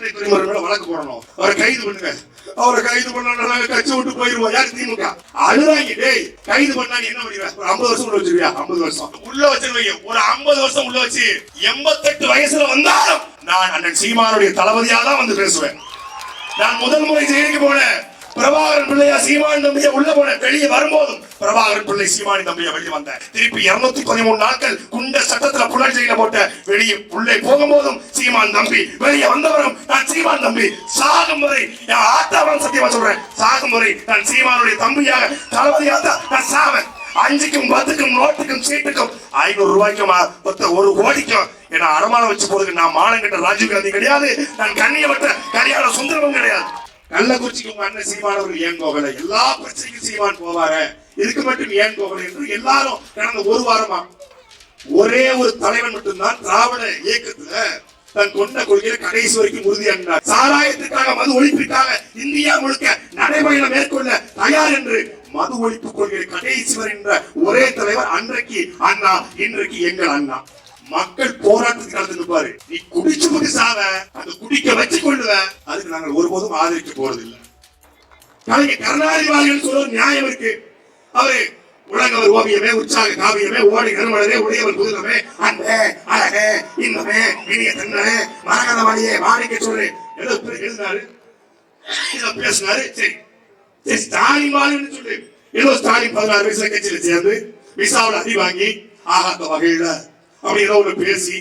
சாட்டை துறைமுறை மேல வழக்கு போடணும். அவரை கைது பண்ணுங்க. அவரை கைது பண்ணா கட்சி விட்டு போயிருவோம். யாரு திமுக? அழுதாங்க டேய் கைது பண்ணா என்ன பண்ணுவ ஒரு ஐம்பது வருஷம் உள்ள வச்சிருவியா? ஐம்பது வருஷம். உள்ள வச்சிருவீங்க ஒரு ஐம்பது வருஷம் உள்ள வச்சு எண்பத்தெட்டு வயசுல வந்தாலும் நான் அண்ணன் சீமானுடைய தளபதியா தான் வந்து பேசுவேன். நான் முதல் முறை ஜெயிலுக்கு போனேன். பிரபாகரன் பிள்ளையா சீமான் தம்பியா உள்ள போன வெளியே வரும்போதும் பிரபாகரன் பிள்ளை சீமானி தம்பியா வெளியே வந்த திருப்பி இருநூத்தி பதிமூணு நாட்கள் குண்ட சட்டத்துல புலன் ஜெயில போட்ட வெளியே உள்ளே போகும்போதும் சீமான் தம்பி வெளியே வந்தவரும் நான் சீமான் தம்பி. சாகும் வரை என் ஆத்தாவன் சத்தியமா சொல்றேன். சாகும் வரை நான் சீமானுடைய தம்பியாக தளபதியாக தான் நான் சாவேன். அஞ்சுக்கும் பத்துக்கும் நோட்டுக்கும் சீட்டுக்கும் ஐநூறு ரூபாய்க்கும் மொத்த ஒரு கோடிக்கும் என்ன அடமானம் வச்சு போறதுக்கு நான் மானம் கட்ட ராஜீவ் காந்தி கிடையாது. நான் கண்ணியமற்ற கல்யாண சுந்தரமும் கிடையாது. கள்ளக்குறிச்சிக்கு மன்ன சீமான் ஒரு ஏன் கோகலை எல்லா பிரச்சனைக்கும் சீமான் போவார. இதுக்கு மட்டும் ஏன் கோகலை என்று எல்லாரும் கடந்த ஒரு வாரமா ஒரே ஒரு தலைவன் மட்டும்தான் திராவிட இயக்கத்துல தன் கொண்ட கொள்கையில கடைசி வரைக்கும் உறுதியானார் சாராயத்துக்காக மது ஒழிப்பிற்காக இந்தியா முழுக்க நடைபயணம் மேற்கொள்ள தயார் என்று மது ஒழிப்பு கொள்கையை கடைசி வருகின்ற ஒரே தலைவர் அன்றைக்கு அண்ணா இன்றைக்கு எங்கள் அண்ணா. மக்கள் போராட்டத்துக்கு நடந்து நிற்பாரு. நீ குடிச்சு முடி சாவ அந்த குடிக்க வச்சு கொள்ளுவ அதுக்கு நாங்கள் ஒருபோதும் ஆதரிக்க போறதில்லை. கலைஞர் கருணாநிதி சொல்ல ஒரு நியாயம் இருக்கு. அவரு உலகவர் ஓவியமே உற்சாக காவியமே ஓடி கருமலரே உடையவர் புதுலமே அன்பே அழகே இன்பமே இனிய தன்னே மரகத வழியே வாடிக்க சொல்லு. எழுதினாரு. இதை பேசினாரு. சரி. சரி ஸ்டாலின் வாழ்ன்னு சொல்லு. ஏதோ ஸ்டாலின் பதினாறு வயசுல கட்சியில சேர்ந்து விசாவில் அடி வாங்கி ஆகாத வகையில அப்படி ஏதோ ஒண்ணு பேசி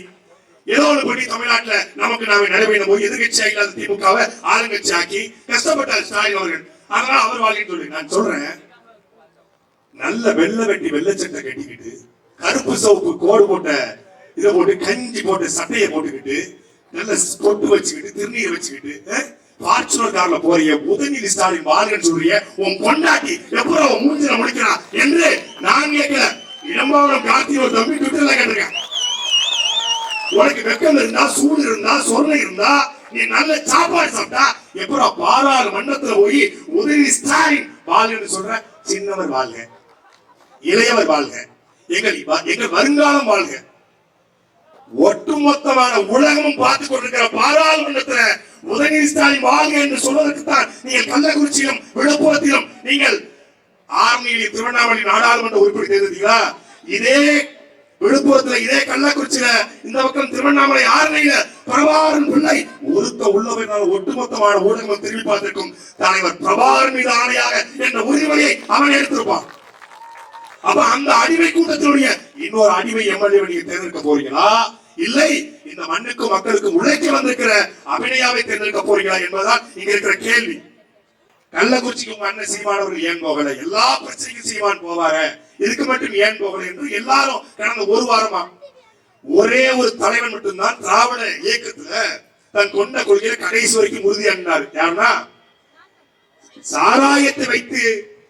ஏதோ ஒண்ணு பண்ணி தமிழ்நாட்டுல நமக்கு நாம நடைபெறும் போது எதிர்கட்சியா இல்லாத திமுகவை ஆளுங்கட்சி ஆக்கி கஷ்டப்பட்டார் ஸ்டாலின் அவர்கள். அதனால அவர் வாழ்க்கைன்னு சொல்லி. நான் சொல்றேன் நல்ல வெள்ளை வெட்டி வெள்ளை சட்டை கட்டிக்கிட்டு கருப்பு சோப்பு கோடு போட்ட இதை போட்டு கஞ்சி போட்டு சட்டையை போட்டுக்கிட்டு நல்ல பொட்டு வச்சுக்கிட்டு திருநீர் வச்சுக்கிட்டு பார்ச்சுனர் கார்ல போறிய உதயநிதி ஸ்டாலின் வாழ்கன்னு சொல்றிய உன் பொண்டாட்டி எப்பறம் அவன் மூஞ்சில முடிக்கிறான் என்று நான் கேட்கல. இடம்பாவனம் கார்த்தி ஒரு தம்பி ட்விட்டர்ல கேட்டிருக்கேன். உனக்கு வெக்கம் இருந்தா சூடு இருந்தா சொர்ணை இருந்தா நீ நல்ல சாப்பாடு சாப்பிட்டா எப்பறம் பாராளுமன்றத்துல போய் உதவி ஸ்டாலின் வாழ்கன்னு சொல்ற சின்னவர் வாழ்க. இளையவர் வாழ்க. எங்கள் எங்கள் வருங்காலம் வாழ்க. ஒட்டுமொத்தமான உலகமும் பார்த்து கொண்டிருக்கிற பாராளுமன்றத்துல உதயநிதி ஸ்டாலின் வாழ்க என்று சொல்வதற்கு தான் நீங்கள் கள்ளக்குறிச்சியிலும் விழுப்புரத்திலும் நீங்கள் ஆர்மியில் திருவண்ணாமலை நாடாளுமன்ற உறுப்பினர் தேர்ந்தீங்களா இதே விழுப்புரத்துல இதே கள்ளக்குறிச்சியில இந்த பக்கம் திருவண்ணாமலை ஆரணியில பிரபாகரன் பிள்ளை ஒருத்த உள்ளவனால் ஒட்டுமொத்தமான ஊடகம் திரும்பி பார்த்திருக்கும். தலைவர் பிரபாகரன் மீது ஆணையாக என்ற உரிமையை அவன் எடுத்திருப்பான். அப்ப அந்த அடிமை கூட்டத்தினுடைய இன்னொரு அடிமை எம்எல்ஏ நீங்க தேர்ந்தெடுக்க போறீங்களா? இல்லை இந்த மண்ணுக்கும் மக்களுக்கும் உழைக்க வந்திருக்கிற அபிநயாவை தேர்ந்தெடுக்க போறீங்களா என்பதுதான் இங்க இருக்கிற கேள்வி. கள்ளக்குறிச்சிக்கு உங்க அண்ணன் சீமானவர்கள் ஏன் போகல? எல்லா பிரச்சனைக்கும் சீமான் போவார. இதுக்கு மட்டும் ஏன் போகல என்று எல்லாரும் கடந்த ஒரு வாரமா ஒரே ஒரு தலைவன் மட்டும்தான் திராவிட இயக்கத்துல தன் கொண்ட கொள்கையில கடைசி வரைக்கும் உறுதியானார் யாருன்னா? சாராயத்தை வைத்து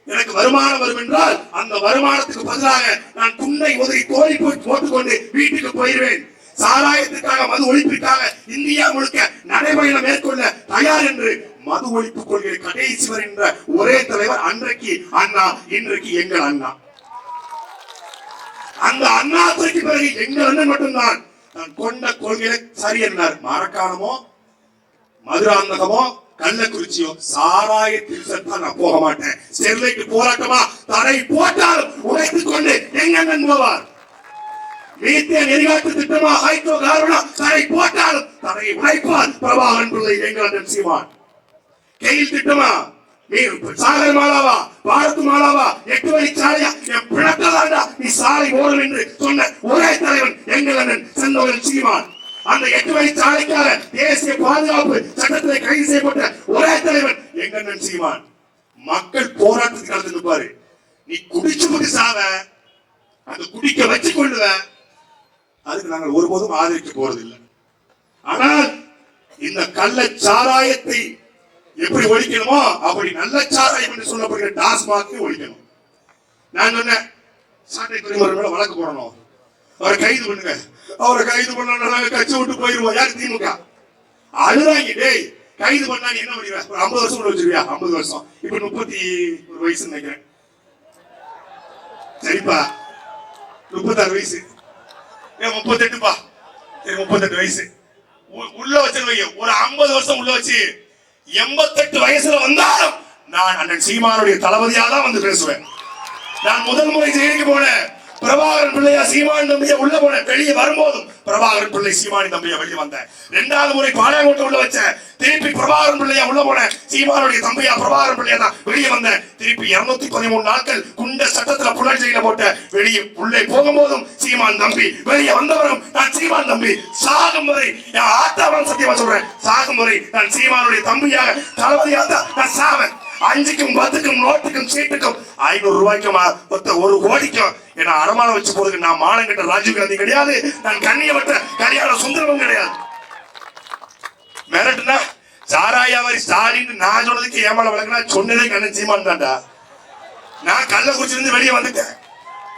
எனக்கு வருமானம் வரும் என்றால் அந்த வருமானத்துக்கு பதிலாக நான் துண்டை உதவி தோழி போய் போட்டுக்கொண்டு வீட்டுக்கு போயிருவேன். சாராயத்துக்காக மது ஒழிப்பிற்காக இந்தியா முழுக்க நடைபயணம் மேற்கொள்ள தயார் என்று மது ஒழிப்பு கொள்கை கடைசிவர் என்ற ஒரே தலைவர் அன்றைக்கு அண்ணா இன்றைக்கு எங்கள் அண்ணா. அந்த அண்ணாத்துறைக்கு பிறகு எங்கள் அண்ணன் மட்டும்தான். கொண்ட கொள்கையில சரி என்றார். மரக்காணமோ மதுராந்தகமோ கள்ளக்குறிச்சியோ சாராயத்தில் செத்தால் நான் போக மாட்டேன். ஸ்டெர்லைட் போராட்டமா தடை போட்டால் உடைத்துக் கொண்டு எங்க அண்ணன் போவார். மீத்தேன் எரிகாட்டு திட்டமா ஹைட்ரோ காரணம் தடை போட்டால் தடையை உடைப்பார். பிரபாகரன் பிள்ளை எங்கள் அண்ணன் சிவான் கெயில் திட்டமா? நீ சாகர் மாலாவா? பாரத் மாலாவா? எட்டு வழி சாலையா? என் பிணக்கலாண்டா நீ சாலை ஓடும் என்று சொன்ன ஒரே தலைவன் எங்கள் அண்ணன் செந்தவன் சீமான். அந்த எட்டு வழி சாலைக்காக தேசிய பாதுகாப்பு சட்டத்தில் கைது செய்யப்பட்ட ஒரே தலைவன் எங்க அண்ணன் சீமான். மக்கள் போராட்டத்துக்கு நடந்து நிற்பாரு. நீ குடிச்சு முடி சாவ. அந்த குடிக்க வச்சு கொள்ளுவ. அதுக்கு நாங்கள் ஒருபோதும் ஆதரிக்க போறதில்லை. ஆனால் இந்த கள்ள சாராயத்தை எப்படி ஒழிக்கணுமோ? அப்படி நல்ல சாராயம் என்று சொல்லப்படுகிற டாஸ்மாக ஒழிக்கணும். நான் சொன்னேன் சாட்டை துறைமுறை வழக்கு போடணும். அவரை கைது பண்ணுங்க. அவரை கைது பண்ணா நாங்க கட்சி விட்டு போயிருவோம். யாரு திமுக? அழுதாங்க டேய். கைது பண்ணா என்ன பண்ணுவ ஒரு ஐம்பது வருஷம் கூட வச்சிருவியா ஐம்பது வருஷம். இப்ப முப்பத்தி ஒரு வயசு நினைக்கிறேன். சரிப்பா. முப்பத்தாறு வயசு. ஏன் முப்பத்தெட்டுப்பா. முப்பத்தெட்டு வயசு. உ- உள்ள வச்சிருவீங்க ஒரு ஐம்பது வருஷம் உள்ள வச்சு எண்பத்தெட்டு வயசுல வந்தாலும் நான் அண்ணன் சீமானுடைய தளபதியாக தான் வந்து பேசுவேன். நான் முதல் முறை ஜெயிலுக்கு போனேன். பிரபாகரன் பிள்ளையா சீமான் தம்பியா உள்ள போனேன் வெளியே வரும்போதும் பிரபாகரன் பிள்ளை சீமானி தம்பியை வெளியே வந்தேன் ரெண்டாவது முறை பாளையங்கோட்டை உள்ள வச்சேன் திருப்பி பிரபாகரன் பிள்ளையா உள்ள போனேன் சீமானுடைய தம்பியா பிரபாகரன் பிள்ளையா தான் வெளியே வந்தேன் திருப்பி இருநூத்தி பதிமூணு நாட்கள் குண்ட சட்டத்துல புலர் போட்ட வெளியே உள்ளே போகும்போதும் சீமான் தம்பி வெளியே வந்தவரும் நான் சீமான் தம்பி. சாகும் வரை என் ஆத்தாவன் சத்தியமா சொல்றேன் சாகும் வரை நான் சீமானுடைய தம்பியாக தளபதியாக தான் நான் சாவேன். அஞ்சுக்கும் பத்துக்கும் நோட்டுக்கும் சீட்டுக்கும் ஐநூறு ரூபாய்க்கும் அ- ஒரு கோடிக்கும் என்ன அடமானம் வச்சு போறதுக்கு நான் மானம் கட்ட ராஜீவ் காந்தி கிடையாது. நான் கண்ணியமற்ற கல்யாண சுந்தரமும் கிடையாது. மிரட்டுனா சாராயாவாரி ஸ்டாலின் நான் சொன்னதுக்கு ஏமால வழங்கினா சொன்னதே கண்ணன் சீமான் தான்டா. நான் கள்ளக்குறிச்சிலிருந்து வெளியே வந்துட்டேன்.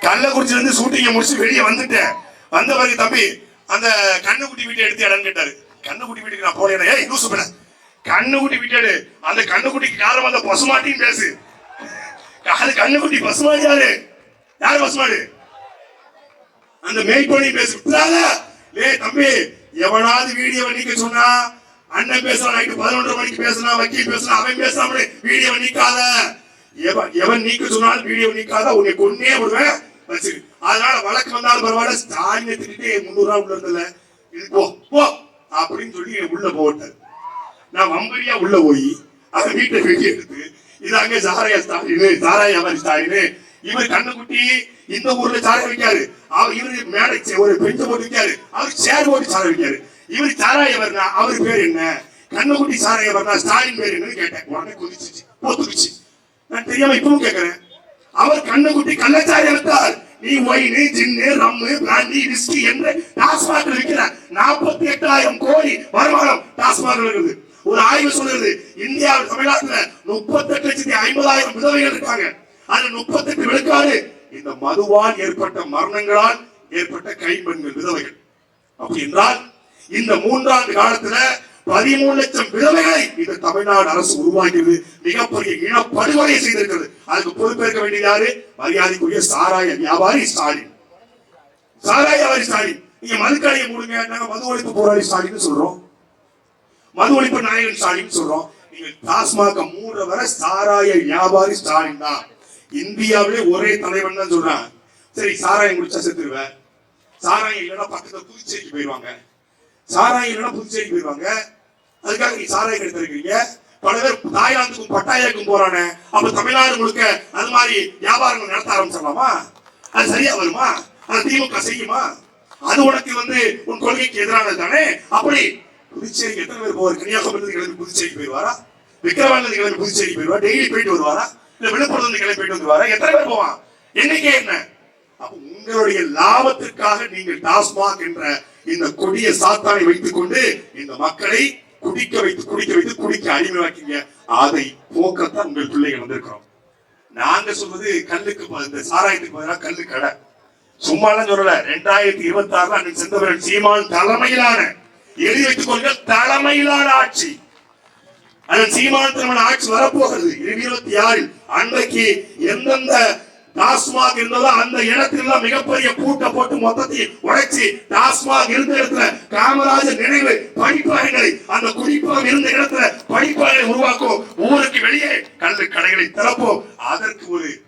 கள்ளக்குறிச்சிலிருந்து ஷூட்டிங்க முடிச்சு வெளியே வந்துட்டேன். வந்த பிறகு தம்பி அந்த கண்ணுக்குட்டி வீட்டை எடுத்து இடம் கேட்டாரு. கண்ணுக்குட்டி வீட்டுக்கு நான் போறேன் ஏய் லூசு பண்ண கண்ணுக்குட்டி விட்டாடு. அந்த கண்ணுக்குட்டிக்கு காரணம் அந்த பசுமாட்டின்னு பேசு. அது கண்ணுக்குட்டி பசுமாடு யாரு? யாரு பசுமாடு? அந்த மேய்ப்பணி பேசு. விட்டுறாத. ஏய் தம்பி எவனாவது வீடியோ நீக்க சொன்னா அண்ணன் பேசுறான் நைட்டு பதினொன்றரை மணிக்கு பேசுனா வக்கீல் பேசுனா அவன் பேசுறான் வீடியோ நீக்காத. எவன் எவன் நீக்க சொன்னாலும் வீடியோ நீக்காத உன்னை கொன்னே விடுவேன். வச்சு அதனால வழக்கு வந்தாலும் பரவாயில்ல. ஸ்டாலினை திட்டிட்டு முந்நூறு ரூபா உள்ள இருந்தல இது போ போ. அப்படின்னு சொல்லி உள்ள போட்டார் நான் வம்பரியா உள்ள போய் அவன் வீட்டை வெளியே எடுத்து இதாங்க சாராய ஸ்டாலின் சாராய அவர் ஸ்டாலின். இவர் கண்ணுக்குட்டி இந்த ஊர்ல சாராய வைக்காரு. அவர் இவரு மேடை சே- ஒரு பெஞ்ச போட்டு வைக்காரு. அவர் சேர் போட்டு சாராய வைக்காரு. இவர் சாராயவர்னா அவர் பேர் என்ன? கண்ணுக்குட்டி சாராயவர்னா ஸ்டாலின் பேர் என்னன்னு கேட்டேன். உடனே குதிச்சிச்சு போத்துக்குச்சு. நான் தெரியாம இப்பவும் கேட்கிறேன் அவர் கண்ணுக்குட்டி கள்ளச்சாரி எடுத்தார் நீ wine gin rum brandy whisky என்று டாஸ்மாக விற்கிறார். நாற்பத்தி எட்டாயிரம் கோடி வருமானம் டாஸ்மாக இருக்குது. ஒரு ஆய்வு சொல்லுது. இந்தியாவில் தமிழ்நாட்டுல முப்பத்தெட்டு லட்சத்தி ஐம்பதாயிரம் விதவைகள் இருக்காங்க. அது முப்பத்தெட்டு விழுக்காடு இந்த மதுவால் ஏற்பட்ட மரணங்களால் ஏற்பட்ட கைம்பெண்கள் விதவைகள். அப்படி என்றால் இந்த மூன்றாண்டு காலத்துல பதிமூணு லட்சம் விதவைகளை இந்த தமிழ்நாடு அரசு உருவாக்கியது. மிகப்பெரிய இனப்படுகொலை செய்திருக்கிறது. அதுக்கு பொறுப்பேற்க வேண்டியது யாரு? மரியாதைக்குரிய சாராய வியாபாரி ஸ்டாலின். சாராய வியாபாரி ஸ்டாலின். நீங்க மதுக்கடையை மூடுங்க நாங்க மது ஒழிப்பு போராளி ஸ்டாலின் சொல்றோம். மது ஒழிப்பு நாயகன் ஸ்டாலின் சொல்றோம். நீங்கள் டாஸ்மாக மூன்று வரை சாராய வியாபாரி ஸ்டாலின் தான். இந்தியாவிலே ஒரே தலைவன் தான் சொல்றான் சரி சாராயம் குடிச்சா செத்துருவேன். சாராயம் இல்லைன்னா பக்கத்துல புதுச்சேரிக்கு போயிடுவாங்க சாராயம் இல்லைன்னா புதுச்சேரிக்கு போயிடுவாங்க அதுக்காக நீ சாராயம் எடுத்திருக்கீங்க பல பேர் தாய்லாந்துக்கும் பட்டாயாக்கும் போறானே. அப்ப தமிழ்நாடு முழுக்க அது மாதிரி வியாபாரங்கள் நடத்த ஆரம்பிச்சிடலாமா? அது சரியா வருமா? அது திமுக செய்யுமா? அது உனக்கு வந்து உன் கொள்கைக்கு எதிரானது தானே? அப்படி புதுச்சேரிக்கு எத்தனை பேர் போவார்? கன்னியாகுமரி கிளம்பி புதுச்சேரிக்கு போயிடுவாரா? விக்கிரவாண்டி கிளம்பி புதுச்சேரிக்கு போயிடுவா டெய்லி போயிட்டு வருவாரா? இல்ல விழுப்புரம் கிளம்பி போயிட்டு வந்துருவாரா? எத்தனை பேர் போவான்? என்னைக்கே என்ன? அப்ப உங்களுடைய லாபத்திற்காக நீங்கள் டாஸ்மாக் என்ற இந்த கொடிய சாத்தானை வைத்துக் கொண்டு இந்த மக்களை குடிக்க வைத்து குடிக்க வைத்து குடிக்க அடிமையாக்கிங்க. அதை போக்கத்தான் உங்கள் பிள்ளைகள் வந்திருக்கிறோம். நாங்க சொல்வது கல்லுக்கு இந்த சாராயத்துக்கு பதிலாக கல்லு கடை. சும்மாலாம் சொல்லல. ரெண்டாயிரத்தி இருபத்தி ஆறுல அன்னைக்கு செந்தவர்கள் சீமான் தலைமையிலான எழுதி வைத்துக் தலைமையிலான ஆட்சி. அதன் சீமான் ஆட்சி வரப்போகிறது. இருபத்தி ஆறில் அன்றைக்கு எந்தெந்த டாஸ்மாக் இருந்ததோ அந்த இடத்துல மிகப்பெரிய கூட்ட போட்டு மொத்தத்தையும் உடைச்சு டாஸ்மாக் இருந்த இடத்துல காமராஜர் நினைவு படிப்பகங்களை அந்த குடிப்பகம் இருந்த இடத்துல படிப்பகங்களை உருவாக்கும் ஊருக்கு வெளியே கல்வி கடைகளை திறப்போம். அதற்கு ஒரு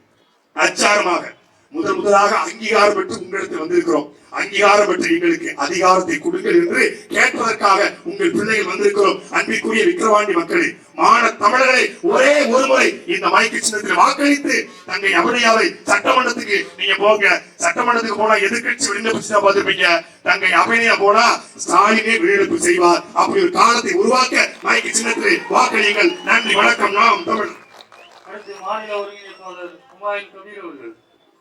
அச்சாரமாக முதல் முதலாக அங்கீகாரம் பெற்று உங்களிடத்தில் வந்திருக்கிறோம். அங்கீகாரம் பெற்று எங்களுக்கு அதிகாரத்தை கொடுங்கள் என்று கேட்பதற்காக உங்கள் பிள்ளைகள் வந்திருக்கிறோம். அன்பிற்குரிய விக்கிரவாண்டி மக்களே மான தமிழர்களை ஒரே ஒரு முறை இந்த மைக்கு சின்னத்தில் வாக்களித்து தங்கை அபிநயாவை சட்டமன்றத்துக்கு நீங்க போங்க. சட்டமன்றத்துக்கு போனா எதிர்கட்சி வெளிநடப்பு தான் பார்த்திருப்பீங்க. தங்கை அபிநயா போனா ஸ்டாலினே வெளிநடப்பு செய்வார். அப்படி ஒரு காலத்தை உருவாக்க மைக்கு சின்னத்தில் வாக்களியுங்கள். நன்றி வணக்கம். நாம் தமிழ் அடுத்து மாநில ஒருங்கிணைப்பாளர் குமாயின் கபீர் அவர்கள்.